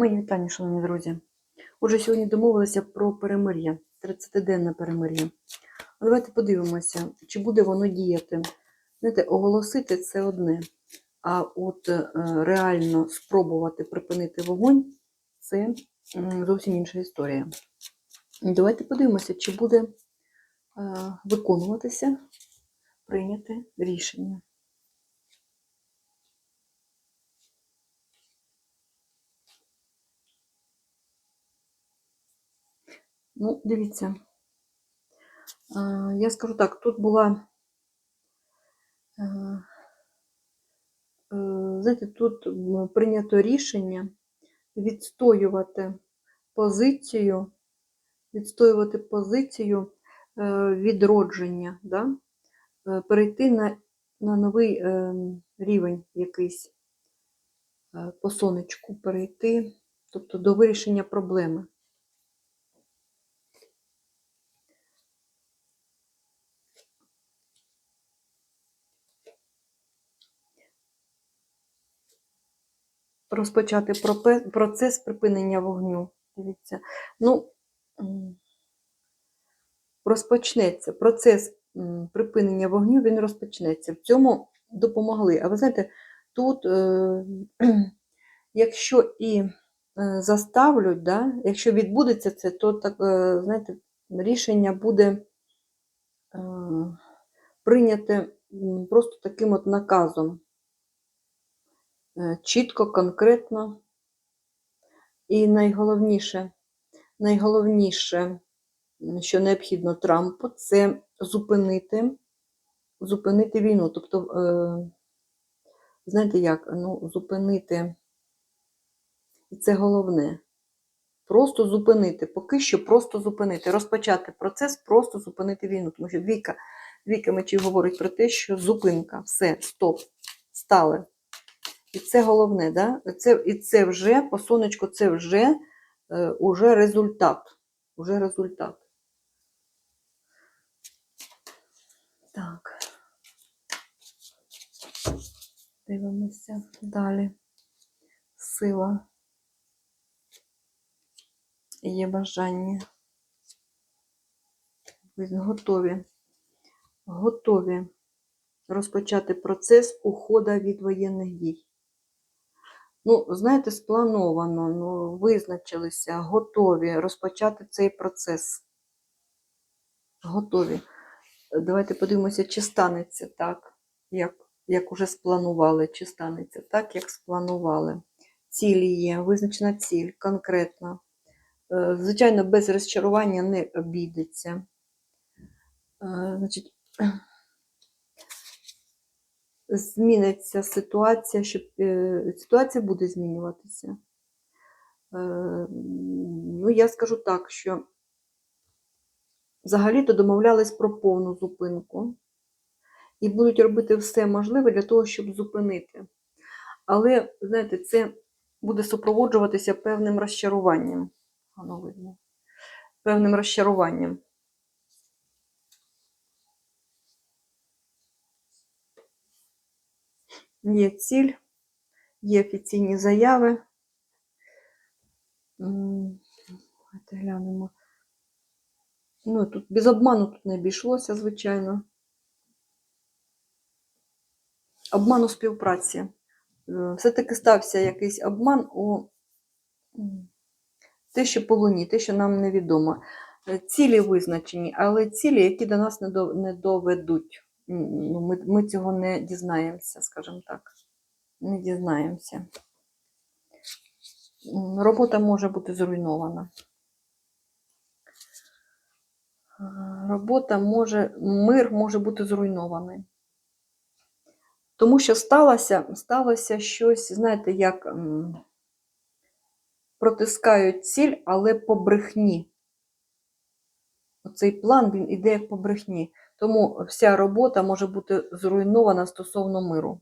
Мої вітання, шановні друзі. Отже, сьогодні домовилися про перемир'я, 30-денне перемир'я. Давайте подивимося, чи буде воно діяти. Знаєте, оголосити це одне, а от е, реально спробувати припинити вогонь це зовсім інша історія. Давайте подивимося, чи буде е, виконуватися прийняте рішення. Ну, дивіться. Я скажу так, тут була, е, е, знаєте, тут прийнято рішення відстоювати позицію, відстоювати позицію е, відродження, да? Перейти на, на новий рівень якийсь по сонечку, перейти, тобто до вирішення проблеми. Розпочати процес припинення вогню. Дивіться. Ну, розпочнеться процес припинення вогню, він розпочнеться. В цьому допомогли. А ви знаєте, тут, е, якщо і е, заставлять, да, якщо відбудеться це, то так, е, знаєте, рішення буде е, прийняте просто таким от наказом. Е, чітко, конкретно. І найголовніше, найголовніше, що необхідно Трампу, це зупинити, зупинити війну. Тобто, е, знаєте як, ну, зупинити, і це головне. Просто зупинити, поки що просто зупинити, розпочати процес, просто зупинити війну. Тому що двійка, двійка мечів говорить про те, що зупинка, все, стоп, стали. І це головне, да? це, і це вже, по сонечку, це вже, е, уже результат. Уже результат. Так. Дивимося далі. Сила. Є бажання. Готові. Готові розпочати процес уходу від воєнних дій. Ну, знаєте, сплановано, ну, визначилися, готові розпочати цей процес. Готові. Давайте подивимося, чи станеться так, як, як уже спланували, чи станеться так, як спланували. Цілі є, визначена ціль, конкретна. Е, Звичайно, без розчарування не обійдеться. Е, Значить, зміниться ситуація, що е, ситуація буде змінюватися. Е, Ну, я скажу так, що взагалі-то домовлялись про повну зупинку і будуть робити все можливе для того, щоб зупинити. Але, знаєте, це буде супроводжуватися певним розчаруванням. Певним розчаруванням. Є ціль, є офіційні заяви. Давайте глянемо. Ну, тут без обману тут не обійшлося, звичайно. Обман у співпраці. Е, Все-таки стався якийсь обман у те, що по луні, те, що нам невідомо. Е, Цілі визначені, але цілі, які до нас не доведуть. Ну, ми, ми цього не дізнаємося, скажімо так. Не дізнаємося. Робота може бути зруйнована. Робота може, мир може бути зруйнований. Тому що сталося, сталося щось, знаєте, як протискають ціль, але по брехні. Оцей план він іде як по брехні. Тому вся робота може бути зруйнована стосовно миру.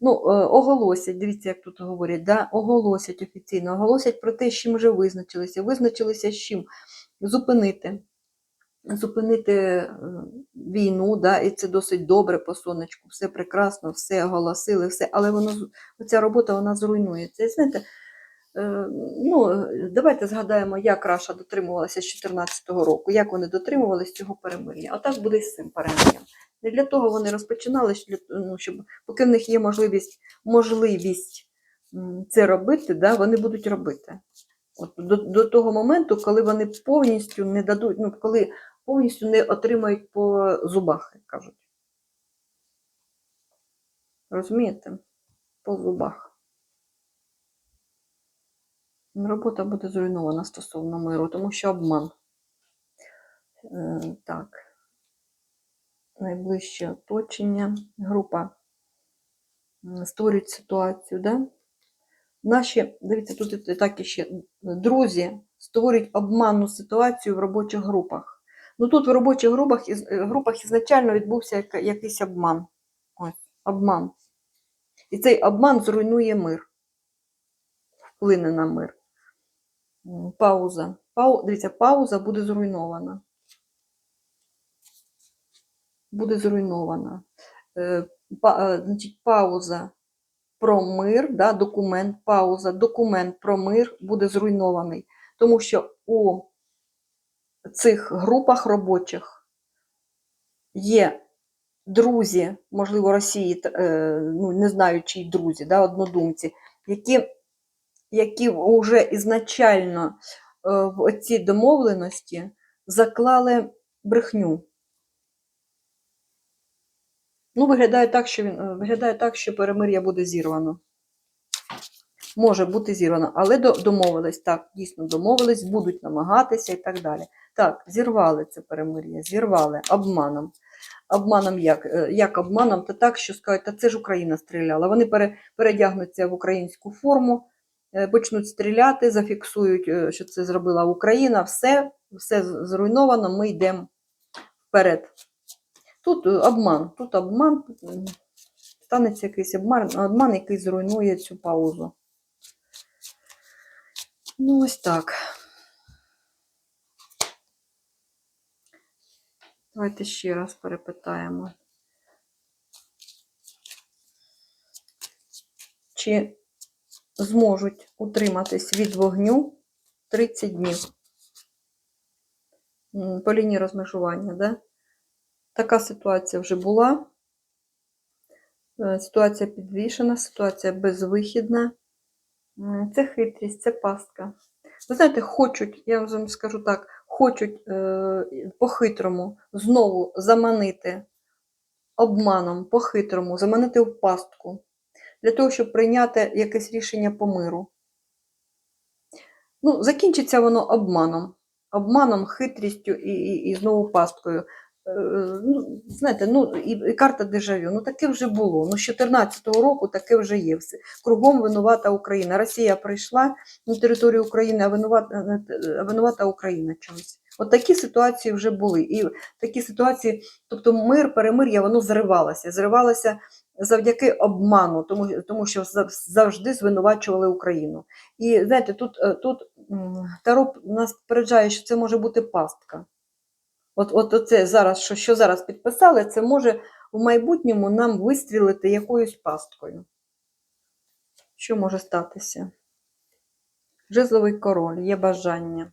Ну, е, оголосять, дивіться, як тут говорять, да? оголосять офіційно, оголосять про те, з чим вже визначилися. Визначилися з чим? Зупинити. Зупинити е, війну, да? і це досить добре по сонечку, все прекрасно, все оголосили, все, але воно, оця робота вона зруйнується. Знаєте, Ну, е, давайте згадаємо, як Раша дотримувалася з 14-го року, як вони дотримувалися цього перемир'я. А так буде і з цим перемир'ям. Не для того вони розпочинали, ну, щоб поки в них є можливість, можливість це робити, да, вони будуть робити. От до, до того моменту, коли вони повністю не дадуть, ну, коли повністю не отримають по зубах, як кажуть. Розумієте? По зубах. Робота буде зруйнована стосовно миру, тому що обман. Е, так. Найближче оточення. Група створюють ситуацію, да? Наші, дивіться, тут і так іще друзі створюють обманну ситуацію в робочих групах. Ну тут в робочих групах, е, групах ізначально відбувся якийсь обман. Ось, обман. І цей обман зруйнує мир, вплине на мир. Пауза. Пау... Дивіться, пауза буде зруйнована. Буде зруйнована. Е, па... е, Значить, пауза про мир, да, документ, пауза, документ про мир буде зруйнований. Тому що у цих групах робочих є друзі, можливо, Росії, е, ну, не знаю, чиї друзі, да, однодумці, які, які вже ізначально е, в ці домовленості заклали брехню. Ну, виглядає так, що він е, виглядає так, що перемир'я буде зірвано. Може бути зірвано, але домовились, так, дійсно домовились, будуть намагатися і так далі. Так, зірвали це перемир'я, зірвали обманом. Обманом як? Е, Як обманом? Та так, що скажуть, та це ж Україна стріляла. Вони пере, передягнуться в українську форму, почнуть стріляти, зафіксують, е, що це зробила Україна, все, все зруйновано, ми йдемо вперед. Тут е, обман, тут обман, станеться якийсь обман, обман, який зруйнує цю паузу. Ну, ось так. Давайте ще раз перепитаємо. Чи зможуть утриматись від вогню 30 днів? По лінії розмежування, да? Така ситуація вже була. Е, Ситуація підвішена, ситуація безвихідна. Це хитрість, це пастка. Ви знаєте, хочуть, я вам скажу так, хочуть е, по-хитрому знову заманити обманом, по-хитрому, заманити в пастку, для того, щоб прийняти якесь рішення по миру. Ну, закінчиться воно обманом. Обманом, хитрістю і, і, і знову пасткою. Е, ну, знаєте, ну, і, і карта дежавю. Ну, таке вже було. Ну, з 14-го року таке вже є. Все. Кругом винувата Україна. Росія прийшла на територію України, а винувата, а винувата Україна чомусь. От такі ситуації вже були. І такі ситуації, тобто мир, перемир'я, воно зривалося. Зривалося завдяки обману, тому, тому що завжди звинувачували Україну. І знаєте, тут, е, тут Таро нас попереджає, що це може бути пастка. От, от оце зараз, що, що зараз підписали, це може в майбутньому нам вистрілити якоюсь пасткою. Що може статися? Жезловий король, є бажання.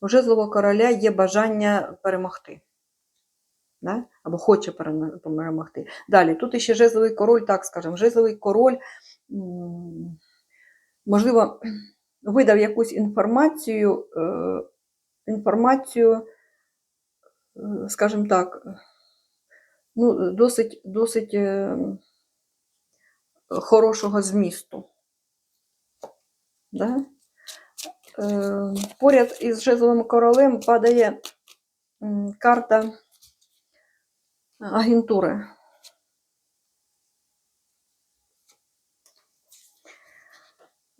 У жезлового короля є бажання перемогти. Да? Або хоче перемогти. Далі, тут іще жезловий король, так скажемо, жезловий король, можливо, видав якусь інформацію, е, інформацію, е, скажімо так, ну, досить, досить е, хорошого змісту. Да? Поряд із жезловим королем падає карта агентури.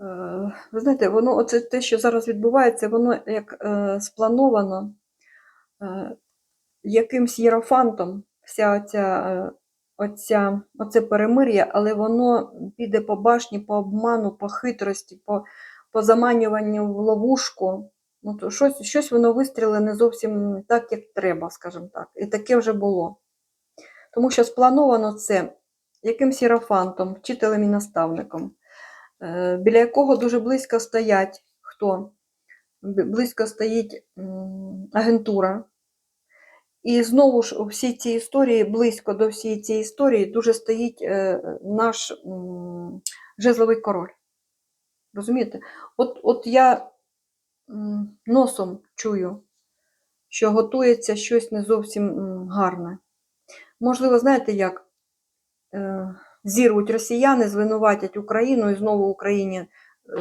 Е, Ви знаєте, воно, оце те, що зараз відбувається, воно як е, сплановано е, якимсь єрофантом, вся оця, е, оця, оце перемир'я, але воно піде по башні, по обману, по хитрості, по, по заманюванню в ловушку. Ну, то щось, щось воно вистріли не зовсім так, як треба, скажімо так. І таке вже було. Тому що сплановано це якимсь єрофантом, вчителем і наставником. е, біля якого дуже близько стоять хто? Близько стоїть агентура. І знову ж у всій цій історії, близько до всієї цієї історії, дуже стоїть е, наш жезловий король. Розумієте? От, от я носом чую, що готується щось не зовсім гарне. Можливо, знаєте як? Е, Зірвуть росіяни, звинуватять Україну і знову Україні е,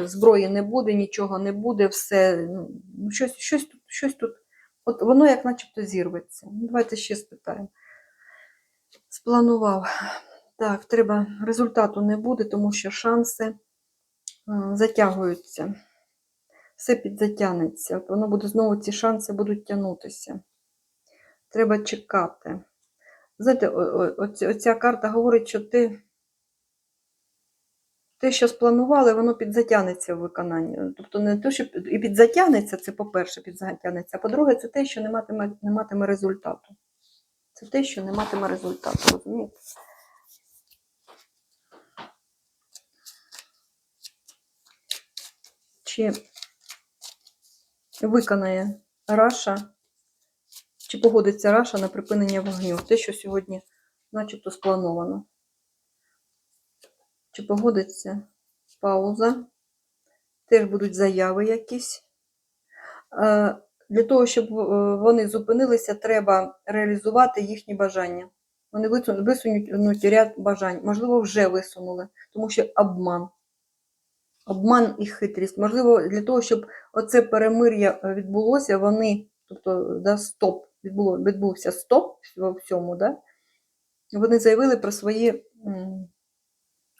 зброї не буде, нічого не буде, все. ну, Щось, щось, тут, щось тут. От воно як начебто зірветься. Ну, Давайте ще спитаємо. Спланував. Так, треба, результату не буде, тому що шанси е, затягуються. Все підзатягнеться. Воно буде знову ці шанси будуть тягнутися. Треба чекати. Знаєте, оця карта говорить, що ти те, що спланували, воно підзатягнеться в виконанні. Тобто не те, що і підзатягнеться, це по-перше, підзатягнеться, а по-друге, це те, що не матиме, не матиме результату. Це те, що не матиме результату, розумієте? Чи виконає Раша, чи погодиться Раша на припинення вогню? Те, що сьогодні начебто сплановано. Чи погодиться пауза? Теж будуть заяви якісь. Е, Для того, щоб е, вони зупинилися, треба реалізувати їхні бажання. Вони висунуть ряд бажань. Можливо, вже висунули, тому що обман. Обман і хитрість. Можливо, для того, щоб оце перемир'я е, відбулося, вони, тобто, да, стоп, відбуло, відбувся стоп во всьому, да? вони заявили про свої,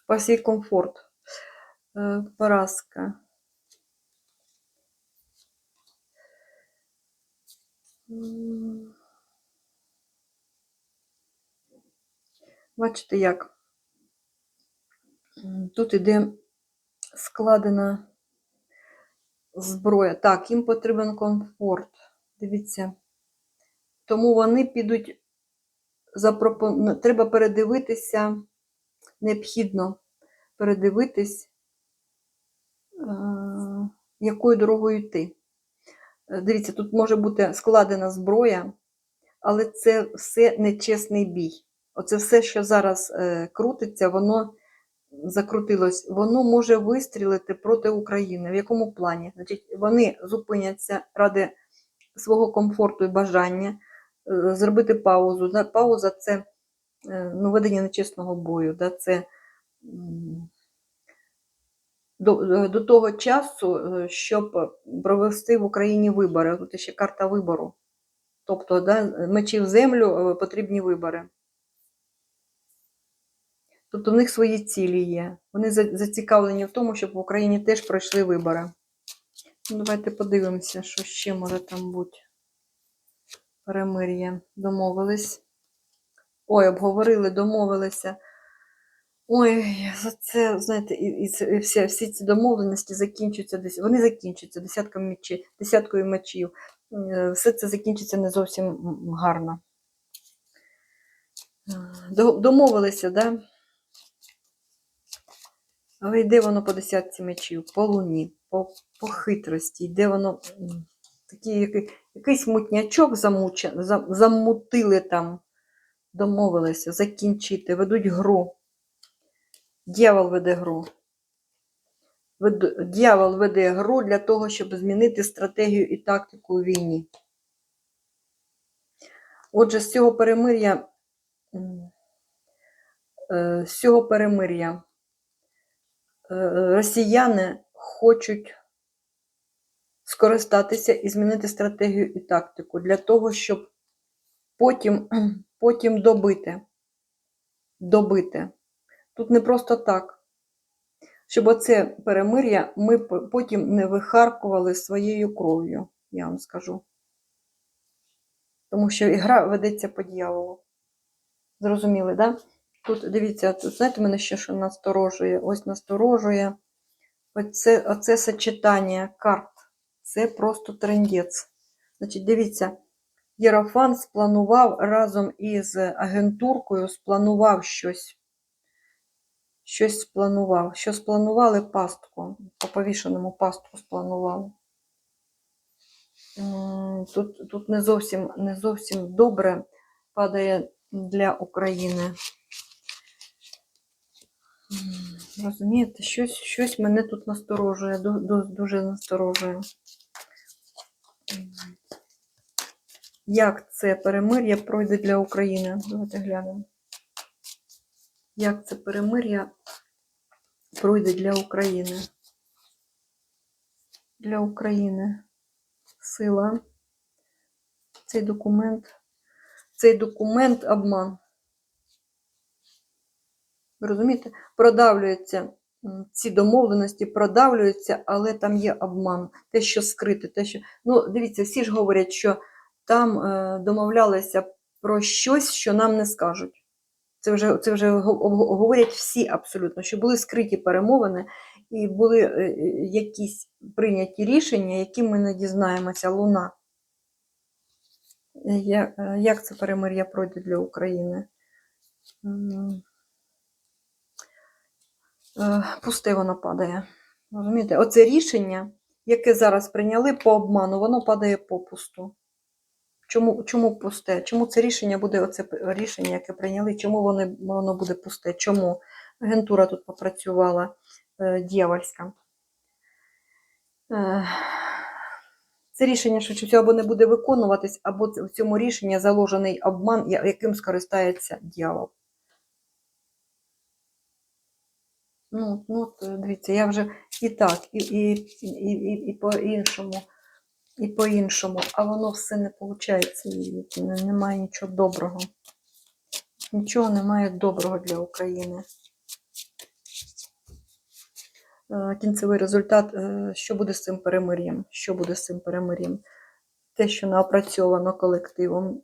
про свій комфорт. Е, Поразка. Бачите, як тут іде складена зброя. Так, їм потрібен комфорт. Дивіться. Тому вони підуть запропон... Треба передивитися, необхідно передивитись, е, якою дорогою йти. Е, Дивіться, тут може бути складена зброя, але це все нечесний бій. Оце все, що зараз е, крутиться, воно закрутилось, воно може вистрілити проти України. В якому плані? Значить, вони зупиняться ради свого комфорту і бажання зробити паузу. Пауза це е, ну, ведення нечесного бою. Да, це до, е, до того часу, е, щоб провести в Україні вибори. Тут ще карта вибору. Тобто, да, мечі в землю е, потрібні вибори. Тобто в них свої цілі є. Вони зацікавлені в тому, щоб в Україні теж пройшли вибори. Ну, давайте подивимося, що ще може там бути. Перемир'я. Домовились. Ой, обговорили, домовилися. Ой, за це, знаєте, і, і, і всі, всі ці домовленості закінчуються десь. Вони закінчаться десятком мечі, десяткою мечів. Е, Все це закінчиться не зовсім гарно. Е, До- Домовилися, да? Але йде воно по десятці мечів, по луні, по, по хитрості, йде воно м, такий, який, якийсь мутнячок замуче, замутили там, домовилися закінчити, ведуть гру. Дьявол веде гру. Дьявол веде гру для того, щоб змінити стратегію і тактику у війні. Отже, з цього перемир'я, е, з цього перемир'я е, росіяни хочуть скористатися і змінити стратегію і тактику для того, щоб потім, потім добити. Добити. Тут не просто так. Щоб оце перемир'я ми потім не вихаркували своєю кров'ю, я вам скажу. Тому що ігра ведеться по дьяволу. Зрозуміли? Да? Тут дивіться, тут знаєте, мене ще що насторожує? Ось насторожує. Оце, оце сочетання карт. Це просто трендець. Значить, дивіться, Єрофан спланував разом із агентуркою, спланував щось. щось спланував. Що спланували пастку, по повішеному пастку спланували. Тут, тут не, зовсім, не зовсім добре падає для України. Розумієте, щось, щось мене тут насторожує, ду- ду- дуже насторожує. Як це перемир'я пройде для України? Давайте глянемо. Як це перемир'я пройде для України? Для України сила. Цей документ. Цей документ обман. Ви розумієте? Продавлюються м, ці домовленості, продавлюються, але там є обман. Те, що скрите, те, що. Ну, дивіться, всі ж говорять, що там е, домовлялися про щось, що нам не скажуть. Це вже, це вже го- го- говорять всі абсолютно, що були скриті перемовини і були е, е, якісь прийняті рішення, які ми не дізнаємося. Луна. Як це перемир'я пройде для України? Е, Пусте воно падає. Розумієте? Оце рішення, яке зараз прийняли по обману, воно падає попусту. Чому, чому пусте? Чому це рішення буде оце рішення, яке прийняли? Чому воно, воно буде пусте? Чому? Агентура тут попрацювала е, дьявольська. Е, це рішення, що всього або не буде виконуватись, або в цьому рішенні заложений обман, яким скористається дьявол. Ну, ну е, дивіться, я вже і так, і, і, і, і, і по-іншому, і по-іншому, а воно все не виходить, і немає нічого доброго. Нічого немає доброго для України. Е, Кінцевий результат, е, що буде з цим перемир'ям? Що буде з цим перемир'ям? Те, що напрацьовано колективом,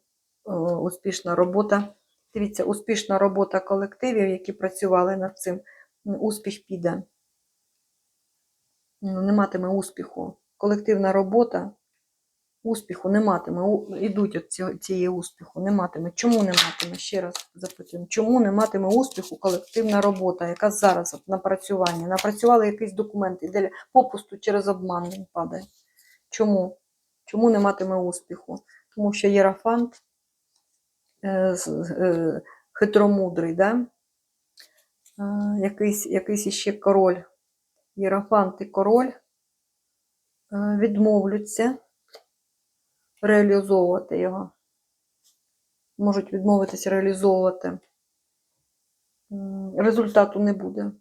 успішна робота. Дивіться, успішна робота колективів, які працювали над цим, успіх піде. Ну, Не матиме успіху. Колективна робота успіху не матиме. Ідуть от цієї успіху, не матиме. Чому не матиме? Ще раз запитую. Чому не матиме успіху колективна робота, яка зараз от напрацювання? Напрацювали якийсь документ, і далі попусту через обман він падає. Чому? Чому не матиме успіху? Тому що Єрафант е, е, хитромудрий, да? Якийсь, якийсь іще король. Єрафант і король відмовляться реалізовувати його. Можуть відмовитися реалізовувати. Результату не буде.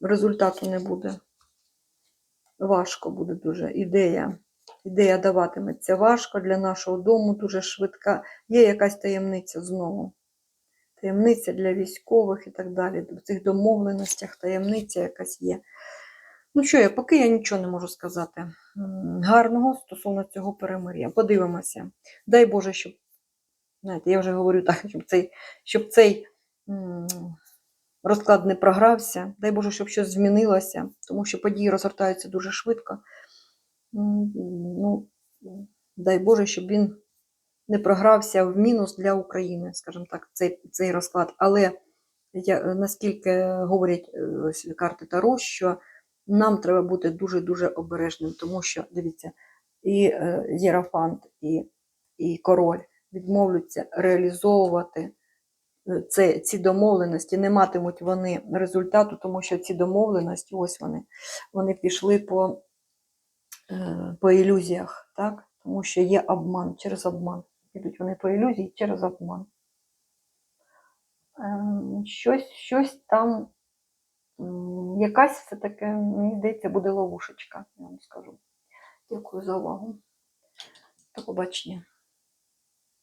Результату не буде. Важко буде дуже. Ідея. Ідея даватиметься важко для нашого дому, дуже швидка. Є якась таємниця знову. Таємниця для військових і так далі. В цих домовленостях таємниця якась є. Ну що я, поки я нічого не можу сказати гарного стосовно цього перемир'я. Подивимося. Дай Боже, щоб, знаєте, я вже говорю так, щоб цей, щоб цей розклад не програвся. Дай Боже, щоб щось змінилося, тому що події розгортаються дуже швидко. Ну, дай Боже, щоб він не програвся в мінус для України, скажімо так, цей, цей розклад. Але я, наскільки говорять е, ось карти Таро, що нам треба бути дуже-дуже обережним, тому що, дивіться, і е, Єрафант, і, і король відмовляться реалізовувати е, це, ці домовленості, не матимуть вони результату, тому що ці домовленості, ось вони, вони пішли по, е, по ілюзіях, так? тому що є обман через обман. Ідуть вони по ілюзії через обман. Ем, Щось, щось там, якась все-таки, мені здається, буде ловушечка, я вам скажу. Дякую за увагу. До побачення.